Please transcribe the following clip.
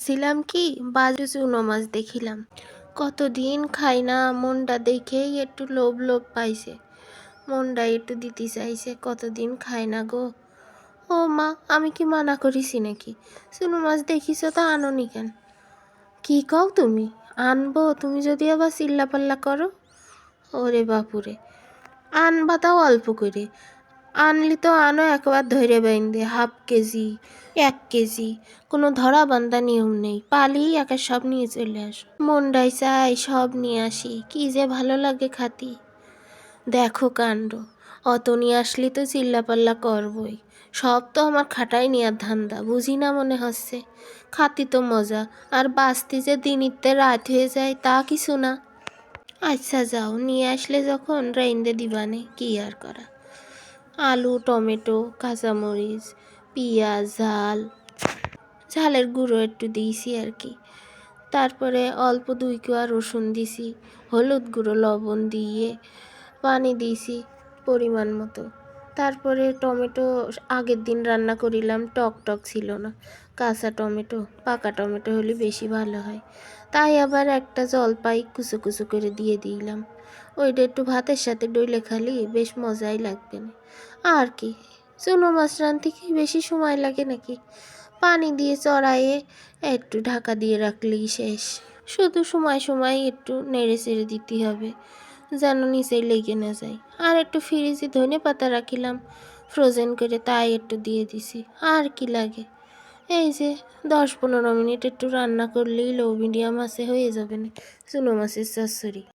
ছিলাম কি, বাজু চুনো মাছ দেখিলাম। কতদিন খাই না, মনটা দেখেই একটু লোভ লোভ পাইছে। মনটা একটু দিতে চাইছে, কতদিন খাই না গো। ও মা, আমি কি মানা করিছি নাকি? চুনো মাছ দেখিছ তো আনোনি কেন? কি কও তুমি? আনব, তুমি যদি আবার চিল্লাপাল্লা করো? ওরে বাপুরে, আনবা তাও অল্প করে। আনলি তো আনো একবার ধরে বাইন্দে হাফ কেজি, এক কেজি। কোনো ধরা বান্ধা নিয়ম নেই পালি একা সব নিয়ে চলে আস। মনটাই চাই সব নিয়ে আসি, কি যে ভালো লাগে খাতি। দেখো কাণ্ড, অত নিয়ে আসলি তো চিল্লাপাল্লা করবই। সব তো আমার খাটাই নেওয়ার ধান্দা, বুঝি না মনে হচ্ছে। খাতি তো মজা, আর বাঁচতে যে দিনিতে রাত হয়ে যায় তা কিছু না। আচ্ছা যাও, নিয়ে আসলে যখন রাইন্দে দিবানে, কি আর করা। আলু, টমেটো, কাঁচামরিচ, পেঁয়াজ, ঝাল। ঝালের গুঁড়ো একটু দিয়েছি আর কি। তারপরে অল্প দুই কোয়া রসুন দিছি হলুদ গুঁড়ো, লবণ দিয়ে পানি দিয়েছি পরিমাণ মতো। তারপরে টমেটো আগের দিন রান্না করিলাম, টক টক ছিল না। কাঁচা টমেটো, পাকা টমেটো হলে বেশি ভালো হয়। তাই আবার একটা জলপাই কুচো কুচো করে দিয়ে দিলাম। ওইটা একটু ভাতের সাথে ডইলে খালি বেশ মজাই লাগবে না। আর কি, চুনো মাছ রাঁধতে কি বেশি সময় লাগে নাকি? পানি দিয়ে চড়াইয়ে একটু ঢাকা দিয়ে রাখলেই শেষ। শুধু সময় সময় একটু নেড়ে চেড়ে দিতে হবে, যেন নিচেই লেগে না যায়। আর একটু ফ্রিজে ধনে পাতা রাখিলাম ফ্রোজেন করে তাই একটু দিয়ে দিছি। আর কি লাগে? এই যে দশ পনেরো মিনিট একটু রান্না করলেই লো, মিডিয়াম আছে, হয়ে যাবে না চুনো মাছের চচ্চড়ি।